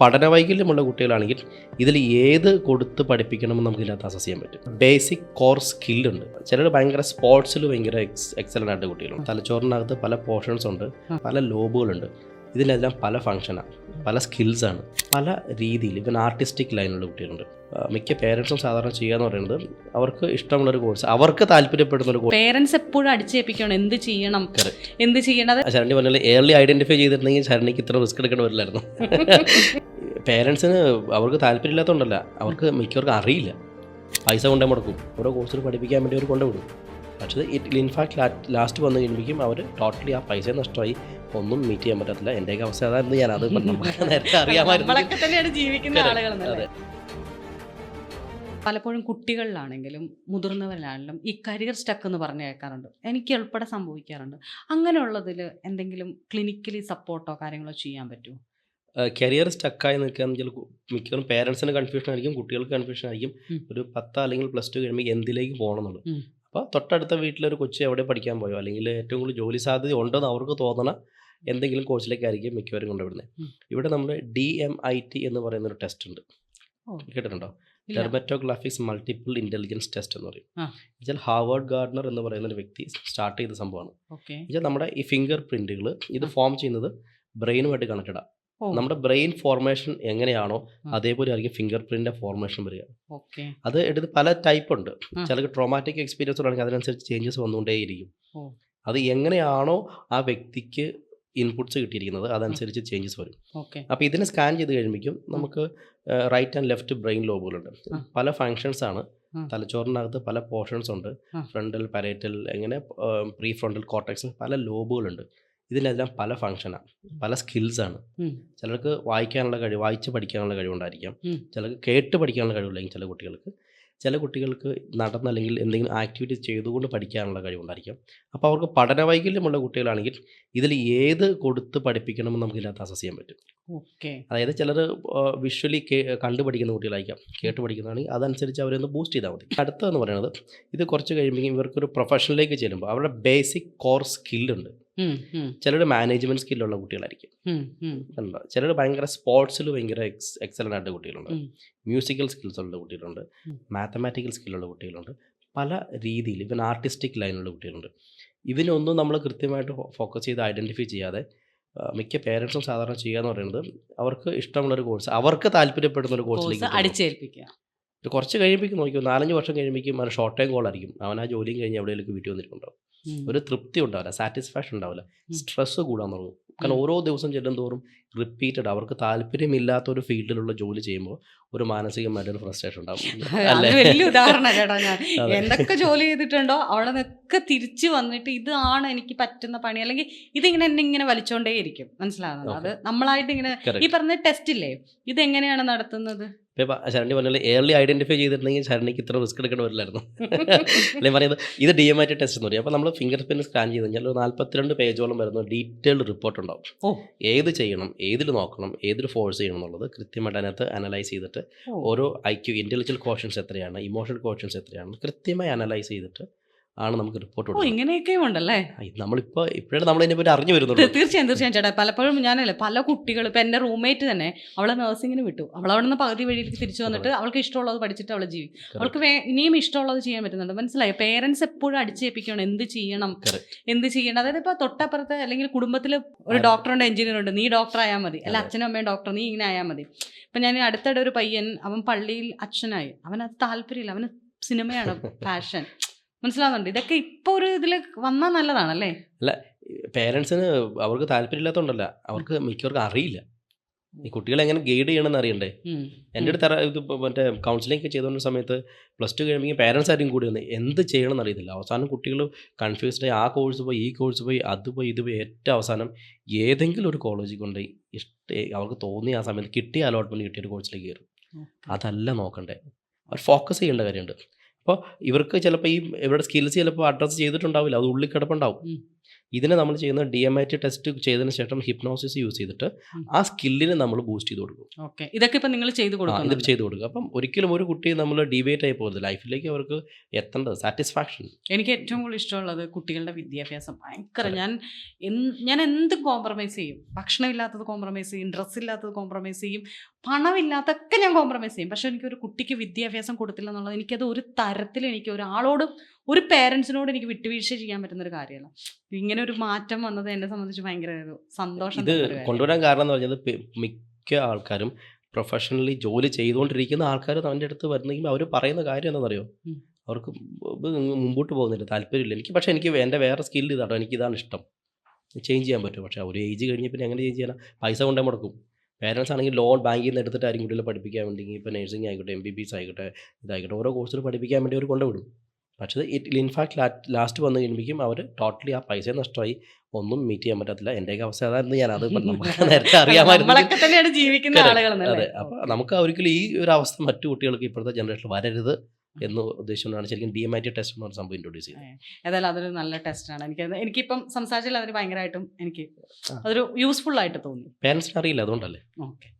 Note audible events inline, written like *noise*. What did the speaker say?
പഠന വൈകല്യമുള്ള കുട്ടികളാണെങ്കിൽ ഇതിൽ ഏത് കൊടുത്ത് പഠിപ്പിക്കണമെന്ന് നമുക്ക് ഇതിനകത്ത് അസസ് ചെയ്യാൻ പറ്റും. ബേസിക് കോർ സ്കില്ലുണ്ട് ചിലർ ഭയങ്കര സ്പോർട്സിൽ ഭയങ്കര എക്സ് എക്സലന്റ് ആയിട്ട് കുട്ടികളുണ്ട്. തലച്ചോറിനകത്ത് പല പോർഷൻസ് ഉണ്ട്. പല ലോബുകളുണ്ട് ഇതിലെല്ലാം പല ഫങ്ഷനാണ് പല സ്കിൽസാണ് പല രീതിയിൽ ഇവൻ ആർട്ടിസ്റ്റിക് ലൈനിലുള്ള കുട്ടികളുണ്ട്. മിക്ക പേരൻസും സാധാരണ ചെയ്യുക എന്ന് പറയുന്നത് അവർക്ക് ഇഷ്ടമുള്ള ഒരു കോഴ്സ് അവർക്ക് താല്പര്യപ്പെടുന്ന ഒരു കോഴ്സ് പേരൻസ് എപ്പോഴും അടിച്ചേൽപ്പിക്കണം എന്ത് ചെയ്യണം? എന്ത് ചെയ്യണത് ശരണി പറഞ്ഞാൽ ഏർലി ഐഡന്റിഫൈ ചെയ്തിട്ടുണ്ടെങ്കിൽ ശരണിക്ക് ഇത്ര റിസ്ക് എടുക്കേണ്ടി വരില്ലായിരുന്നു. *laughs* പേരൻസിന് അവർക്ക് താല്പര്യമില്ലാത്തതുകൊണ്ടല്ല അവർക്ക് മിക്കവർക്കും അറിയില്ല. പൈസ കൊണ്ടേ മുടക്കും ഓരോ കോഴ്സിൽ പഠിപ്പിക്കാൻ വേണ്ടി അവർ കൊണ്ടുവിടും പക്ഷേ ഇറ്റ് ഇൻഫാക്ട് ലാസ്റ്റ് വന്നു കഴിയുമ്പോഴേക്കും അവർ ടോട്ടലി ആ പൈസ നഷ്ടമായി. ഒന്നും മീറ്റ് ചെയ്യാൻ പറ്റത്തില്ല. എന്റെയൊക്കെ അവസ്ഥ അതായിരുന്നു ഞാൻ. അത് *laughs* നേരത്തെ അറിയാമായിരുന്നു. പലപ്പോഴും കുട്ടികളിലാണെങ്കിലും മുതിർന്നവരിലാണെങ്കിലും ഈ കരിയർ സ്റ്റക്ക് എന്ന് പറഞ്ഞു കേൾക്കാറുണ്ട്. എനിക്ക് ഉൾപ്പെടെ സംഭവിക്കാറുണ്ട്. അങ്ങനെയുള്ളതിൽ എന്തെങ്കിലും ക്ലിനിക്കലി സപ്പോർട്ടോ കാര്യങ്ങളോ ചെയ്യാൻ പറ്റുമോ കരിയർ സ്റ്റക്കായി നിൽക്കുക വെച്ചാൽ മിക്കവാറും പേരൻസിന് കൺഫ്യൂഷൻ ആയിരിക്കും കുട്ടികൾക്ക് കൺഫ്യൂഷൻ ആയിരിക്കും. ഒരു പത്ത് അല്ലെങ്കിൽ പ്ലസ് ടു കഴിയുമ്പോൾ എന്തിലേക്ക് പോകണം എന്നുള്ളത്. അപ്പോൾ തൊട്ടടുത്ത വീട്ടിലൊരു കൊച്ചു എവിടെ പഠിക്കാൻ പോയോ? അല്ലെങ്കിൽ ഏറ്റവും കൂടുതൽ ജോലി സാധ്യത ഉണ്ടെന്ന് അവർക്ക് തോന്നണ എന്തെങ്കിലും കോഴ്സിലേക്കായിരിക്കും മിക്കവരും കൊണ്ടുവിടുന്നത്. ഇവിടെ നമ്മൾ ഡി എം ഐ ടി എന്ന് പറയുന്ന ഒരു ടെസ്റ്റ് ഉണ്ട്. കേട്ടിട്ടുണ്ടോ? ഡെർമറ്റോഗ്രാഫിക്സ് മൾട്ടിപ്പിൾ ഇന്റലിജൻസ് ടെസ്റ്റ് എന്ന് പറയും. ആ. എന്നുവെച്ചാൽ ഹാർവേഡ് ഗാർഡനർ എന്ന് പറയുന്ന ഒരു വ്യക്തി സ്റ്റാർട്ട് ചെയ്ത സംഭവമാണ്. എന്നുവെച്ചാൽ നമ്മുടെ ഈ ഫിംഗർ പ്രിന്റുകൾ ഇത് ഫോം ചെയ്യുന്നത് ബ്രെയിനുമായിട്ട് കണക്റ്റഡാണ് നമ്മുടെ ബ്രെയിൻ ഫോർമേഷൻ എങ്ങനെയാണോ അതേപോലെ ആയിരിക്കും ഫിംഗർ പ്രിന്റിന്റെ ഫോർമേഷൻ വരിക. അത് എടുത്ത് പല ടൈപ്പ് ഉണ്ട്. ചിലർക്ക് ട്രോമാറ്റിക് എക്സ്പീരിയൻസ് ആണെങ്കിൽ അതിനനുസരിച്ച് ചേഞ്ചസ് വന്നുകൊണ്ടേയിരിക്കും. അത് എങ്ങനെയാണോ ആ വ്യക്തിക്ക് ഇൻപുട്സ് കിട്ടിയിരിക്കുന്നത് അതനുസരിച്ച് ചേഞ്ചസ് വരും. അപ്പൊ അപ്പോൾ ഇതിനെ സ്കാൻ ചെയ്ത് കഴിയുമ്പോഴേക്കും നമുക്ക് റൈറ്റ് ആൻഡ് ലെഫ്റ്റ് ബ്രെയിൻ ലോബുകളുണ്ട്. പല ഫങ്ഷൻസ് ആണ്. തലച്ചോറിനകത്ത് പല പോർഷൻസ് ഉണ്ട്. ഫ്രണ്ടൽ പരേറ്റൽ എങ്ങനെ പ്രീ ഫ്രണ്ടൽ കോർട്ടക്സ് പല ലോബുകളുണ്ട് ഇതിലെല്ലാം പല ഫങ്ഷനാണ് പല സ്കിൽസാണ്. ചിലർക്ക് വായിക്കാനുള്ള കഴിവ് വായിച്ച് പഠിക്കാനുള്ള കഴിവുണ്ടായിരിക്കാം. ചിലർക്ക് കേട്ട് പഠിക്കാനുള്ള കഴിവില്ലെങ്കിൽ ചില കുട്ടികൾക്ക്. ചില കുട്ടികൾക്ക് നടന്ന് അല്ലെങ്കിൽ എന്തെങ്കിലും ആക്ടിവിറ്റീസ് ചെയ്തുകൊണ്ട് പഠിക്കാനുള്ള കഴിവുണ്ടായിരിക്കാം. അപ്പോൾ അവർക്ക് പഠന വൈകല്യമുള്ള കുട്ടികളാണെങ്കിൽ ഇതിൽ ഏത് കൊടുത്ത് പഠിപ്പിക്കണമെന്ന് നമുക്ക് ഇതിനകത്ത് അസസ് ചെയ്യാൻ പറ്റും. ഓക്കെ. അതായത് ചിലർ വിഷ്വലി കേ കണ്ടു പഠിക്കുന്ന കുട്ടികളായിരിക്കാം. കേട്ട് പഠിക്കുന്നതാണെങ്കിൽ അതനുസരിച്ച് അവരൊന്ന് ബൂസ്റ്റ് ചെയ്താൽ മതി. അടുത്തതെന്ന് പറയുന്നത് ഇത് കുറച്ച് കഴിയുമ്പോൾ ഇവർക്കൊരു പ്രൊഫഷനിലേക്ക് ചെല്ലുമ്പോൾ അവരുടെ ബേസിക് കോർ സ്കില്ലുണ്ട് ചിലർ മാനേജ്മെന്റ് സ്കില്ലുള്ള കുട്ടികളായിരിക്കും. ചിലർ ഭയങ്കര സ്പോർട്സിൽ ഭയങ്കര എക്സലന്റ് ആയിട്ട് കുട്ടികളുണ്ട്. മ്യൂസിക്കൽ സ്കിൽസ് ഉള്ള കുട്ടികളുണ്ട്. മാത്തമാറ്റിക്കൽ സ്കില്ലുള്ള കുട്ടികളുണ്ട്. പല രീതിയിൽ ഇവൻ ആർട്ടിസ്റ്റിക് ലൈനുള്ള കുട്ടികളുണ്ട്. ഇതിനൊന്നും നമ്മൾ കൃത്യമായിട്ട് ഫോക്കസ് ചെയ്ത് ഐഡന്റിഫൈ ചെയ്യാതെ മിക്ക പേരൻസും സാധാരണ ചെയ്യുക എന്ന് പറയുന്നത് അവർക്ക് ഇഷ്ടമുള്ള ഒരു കോഴ്സ് അവർക്ക് താല്പര്യപ്പെടുന്ന ഒരു കോഴ്സ് കോഴ്സിലേക്ക് അടിച്ചേൽപ്പിക്കുക. കുറച്ച് കഴിയുമ്പോഴേക്കും നോക്കിയോ നാലഞ്ച് വർഷം കഴിയുമ്പോഴേക്കും അവൻ ഷോർട്ട് ടൈം കോൾ ആയിരിക്കും. അവൻ ആ ജോലിയും കഴിഞ്ഞ് എവിടെയെങ്കിലും വീട്ടിൽ വന്നിട്ടുണ്ടാവും. ഒരു തൃപ്തി ഉണ്ടാവില്ല സാറ്റിസ്ഫാക്ഷൻ ഉണ്ടാവില്ല. സ്ട്രെസ് കൂടാൻ തുടങ്ങും. കാരണം ഓരോ ദിവസം ചെല്ലും തോറും റിപ്പീറ്റഡ് അവർക്ക് താല്പര്യമില്ലാത്ത ഒരു ഫീൽഡിലുള്ള ജോലി ചെയ്യുമ്പോൾ ഒരു മാനസികമായിട്ട് ഒരു ഫ്രസ്ട്രേഷൻ ഉണ്ടാവും. *laughs* വലിയ ഉദാഹരണം ചേട്ടാ ഞാൻ. *laughs* എന്തൊക്കെ ജോലി ചെയ്തിട്ടുണ്ടോ അവിടെ നിന്നൊക്കെ തിരിച്ചു വന്നിട്ട് ഇതാണ് എനിക്ക് പറ്റുന്ന പണി. അല്ലെങ്കിൽ ഇതിങ്ങനെ എന്നെ ഇങ്ങനെ വലിച്ചോണ്ടേയിരിക്കും. മനസ്സിലാകുന്നത് അത് നമ്മളായിട്ട് ഇങ്ങനെ ഈ. പറഞ്ഞ ടെസ്റ്റ് ഇല്ലേ? ഇത് എങ്ങനെയാണ് നടത്തുന്നത്? ഇപ്പം ശരണി പറഞ്ഞാൽ ഏർലി ഐഡന്റിഫൈ ചെയ്തിട്ടുണ്ടെങ്കിൽ ശരണിക്ക് ഇത്ര റിസ്ക് എടുക്കേണ്ടി വരില്ലായിരുന്നു. *laughs* അല്ലെങ്കിൽ പറയുന്നത് ഇത് D M I T test എന്ന് പറയും. അപ്പോൾ നമ്മൾ ഫിംഗർ പ്രിന്റ് സ്കാൻ ചെയ്ത് കഴിഞ്ഞാൽ ഒരു നാൽപ്പത്തിരണ്ട് പേജോളം വരുന്ന ഡീറ്റെയിൽഡ് റിപ്പോർട്ട് ഉണ്ടാവും. ഏത് ചെയ്യണം ഏതിൽ നോക്കണം ഏതിൽ ഫോഴ്സ് ചെയ്യണം എന്നുള്ളത് കൃത്യമായിട്ട് അതിനകത്ത് അനലൈസ് ചെയ്തിട്ട് ഓരോ ഐ ക്യു ഇന്റലിജൽ കോഷൻസ് എത്രയാണ് ഇമോഷണൽ കോഷൻസ് എത്രയാണ് കൃത്യമായി അനലൈസ് ചെയ്തിട്ട് ആണ് നമുക്ക് റിപ്പോർട്ട് ഓ ഇങ്ങനെയൊക്കെയും ഉണ്ടല്ലേ? നമ്മളിപ്പോൾ ഇപ്പോഴാണ് നമ്മൾ ഇതിനെപ്പറ്റി അറിഞ്ഞു വരുന്നത് തീർച്ചയായും തീർച്ചയായും ചേട്ടാ. പലപ്പോഴും ഞാനല്ലേ പല കുട്ടികൾ ഇപ്പം എന്റെ റൂംമേറ്റ് തന്നെ അവളെ നഴ്സിങ്ങിന് വിട്ടു. അവൾ അവിടെ നിന്ന് പകുതി വഴിയിലേക്ക് തിരിച്ചു വന്നിട്ട് അവൾക്ക് ഇഷ്ടമുള്ളത് പഠിച്ചിട്ട് അവളെ ജീവി അവൾക്ക് ഇനിയും ഇഷ്ടമുള്ളത് ചെയ്യാൻ പറ്റുന്നുണ്ട്. മനസ്സിലായി? പേരൻസ് എപ്പോഴും അടിച്ചേൽപ്പിക്കണം എന്ത് ചെയ്യണം? എന്ത് ചെയ്യണം അതായത് ഇപ്പോൾ തൊട്ടപ്പുറത്ത് അല്ലെങ്കിൽ കുടുംബത്തിൽ ഒരു ഡോക്ടർ ഡോക്ടറുണ്ട് എഞ്ചിനീയർ ഉണ്ട്. നീ ഡോക്ടർ ആയാൽ മതി. അല്ല അച്ഛനും അമ്മയും ഡോക്ടർ നീ ഇങ്ങനെ ആയാൽ മതി. ഇപ്പം ഞാൻ അടുത്തിടെ ഒരു പയ്യൻ അവൻ പള്ളിയിൽ അച്ഛനായി. അവനത് താല്പര്യമില്ല. അവന് സിനിമയാണ് പാഷൻ *laughs* മനസ്സിലാവുന്നുണ്ട്. ഇതൊക്കെ ഇപ്പൊ ഒരു ഇതിൽ വന്നാൽ നല്ലതാണല്ലേ? പേരൻസിന് അവർക്ക് താല്പര്യമില്ലാത്തതുകൊണ്ടല്ല അവർക്ക് മിക്കവർക്കും അറിയില്ല. ഈ കുട്ടികളെ എങ്ങനെ ഗൈഡ് ചെയ്യണമെന്ന് അറിയണ്ടേ? എന്റെ അടുത്ത് ഇത് മറ്റേ കൗൺസിലിംഗ് ഒക്കെ ചെയ്തുകൊണ്ട സമയത്ത് പ്ലസ് ടു കഴിയുമ്പോൾ പേരൻസ് ആരും കൂടി വന്നത് എന്ത് ചെയ്യണമെന്ന് അറിയത്തില്ല. അവസാനം കുട്ടികൾ കൺഫ്യൂസ്ഡ് ആയി ആ കോഴ്സ് പോയി ഈ കോഴ്സ് പോയി അത് പോയി ഇത് പോയി ഏറ്റവും അവസാനം ഏതെങ്കിലും ഒരു കോളേജിൽ കൊണ്ട് ഇഷ്ട അവർക്ക് തോന്നിയ ആ സമയത്ത് കിട്ടിയ അലോട്ട്മെന്റ് കിട്ടിയ ഒരു കോഴ്സിലേക്ക് കയറും. അതല്ല നോക്കണ്ടേ. അവർ ഫോക്കസ് ചെയ്യേണ്ട കാര്യമുണ്ട്. അപ്പോൾ ഇവർക്ക് ചിലപ്പോൾ ഈ ഇവരുടെ സ്കിൽസ് ചിലപ്പോൾ അഡ്രസ്സ് ചെയ്തിട്ടുണ്ടാവില്ല. അത് ഉള്ളിൽ കിടപ്പുണ്ടാവും ഇതിനെ നമ്മൾ ചെയ്യുന്ന D M I T test ചെയ്തതിന് ശേഷം ഹിപ്നോസിസ് യൂസ് ചെയ്തിട്ട് ആ സ്കില്ലിന് നമ്മൾ ബൂസ്റ്റ് ചെയ്ത് കൊടുക്കും. ഓക്കെ. ഇതൊക്കെ ഇപ്പം നിങ്ങൾ ചെയ്ത് കൊടുക്കും ഇത് ചെയ്ത് കൊടുക്കും. അപ്പം ഒരിക്കലും ഒരു കുട്ടി നമ്മൾ ഡിവേറ്റ് ആയി പോകുന്നത് ലൈഫിലേക്ക് അവർക്ക് എത്തേണ്ടത് സാറ്റിസ്ഫാക്ഷൻ എനിക്ക് ഏറ്റവും കൂടുതൽ ഇഷ്ടമുള്ളത് കുട്ടികളുടെ വിദ്യാഭ്യാസം. ഭയങ്കര ഞാൻ ഞാൻ എന്ത് കോംപ്രമൈസ് ചെയ്യും. ഭക്ഷണമില്ലാത്തത് കോംപ്രമൈസ് ചെയ്യും. ഡ്രസ്സ് ഇല്ലാത്തത് കോംപ്രമൈസ് ചെയ്യും. പണമില്ലാത്തൊക്കെ ഞാൻ കോംപ്രമൈസ് ചെയ്യും. പക്ഷെ എനിക്ക് ഒരു കുട്ടിക്ക് വിദ്യാഭ്യാസം കൊടുത്തില്ല എന്നുള്ളത് എനിക്കത് ഒരു തരത്തിൽ എനിക്ക് ഒരാളോടും ഒരു പേരൻസിനോട് എനിക്ക് വിട്ടുവീഴ്ച ചെയ്യാൻ പറ്റുന്ന ഒരു കാര്യമല്ല ഇങ്ങനെ ഒരു മാറ്റം വന്നത് എന്നെ സംബന്ധിച്ച് ഭയങ്കര ഒരു സന്തോഷം ഇത്. കൊണ്ടുവരാൻ കാരണം എന്ന് പറഞ്ഞത് മിക്ക ആൾക്കാരും പ്രൊഫഷണലി ജോലി ചെയ്തുകൊണ്ടിരിക്കുന്ന ആൾക്കാർ അവന്റെ അടുത്ത് വരുന്നെങ്കിൽ അവർ പറയുന്ന കാര്യം എന്താണെന്നറിയോ. അവർക്ക് മുമ്പോട്ട് പോകുന്നില്ല താല്പര്യമില്ല. എനിക്ക് പക്ഷേ എനിക്ക് എന്റെ വേറെ സ്കില്ല് ഇതാട്ടോ എനിക്ക് ഇതാണ് ഇഷ്ടം. ചേഞ്ച് ചെയ്യാൻ പറ്റും. പക്ഷേ ഒരു ഏജ് കഴിഞ്ഞ് പിന്നെ എങ്ങനെ ചേഞ്ച് ചെയ്യാനാ? പൈസ കൊണ്ടേ മുടക്കും. പേരൻസ് ആണെങ്കിൽ ലോൺ ബാങ്കിൽ നിന്ന് എടുത്തിട്ടായിരിക്കും കുട്ടികളെ പഠിപ്പിക്കാൻ വേണ്ടി ഇപ്പോൾ നഴ്സിംഗ് ആയിക്കോട്ടെ എം ബി ബി എസ് ആയിക്കോട്ടെ ഇതായിക്കോട്ടെ ഓരോ കോഴ്സിൽ പഠിപ്പിക്കാൻ വേണ്ടി അവർ കൊണ്ടുവിടും. പക്ഷേ ഇറ്റ് ഇൻഫാക്ട് ലാസ്റ്റ് വന്നു കഴിയുമ്പോഴേക്കും അവർ ടോട്ടലി ആ പൈസ നഷ്ടമായി. ഒന്നും മീറ്റ് ചെയ്യാൻ പറ്റത്തില്ല. എന്റെയൊക്കെ അവസ്ഥ അതായിരുന്നു ഞാൻ. അത് നമുക്ക് *laughs* നേരത്തെ അറിയാമായിരുന്നു. അതെ. അപ്പോൾ നമുക്ക് ഒരിക്കലും ഈ ഒരു അവസ്ഥ മറ്റു കുട്ടികൾക്ക് ഇപ്പോഴത്തെ ജനറേഷൻ വരരുത്. എന്ന് ഉദ്ദേശിച്ചുകൊണ്ടാണ് ശരിക്കും D M I T test എന്ന് പറഞ്ഞ സംഭവം ഇൻട്രോഡ്യൂസ് ചെയ്തത്. ഏതായാലും അതൊരു നല്ല ടെസ്റ്റ് ആണ്. എനിക്ക് എനിക്കിപ്പം സംസാരിച്ചാൽ അതിന് ഭയങ്കരമായിട്ടും എനിക്ക് അതൊരു യൂസ്ഫുൾ ആയിട്ട് തോന്നി. പേരൻസിന് അറിയില്ല അതുകൊണ്ടല്ലേ? ഓക്കെ.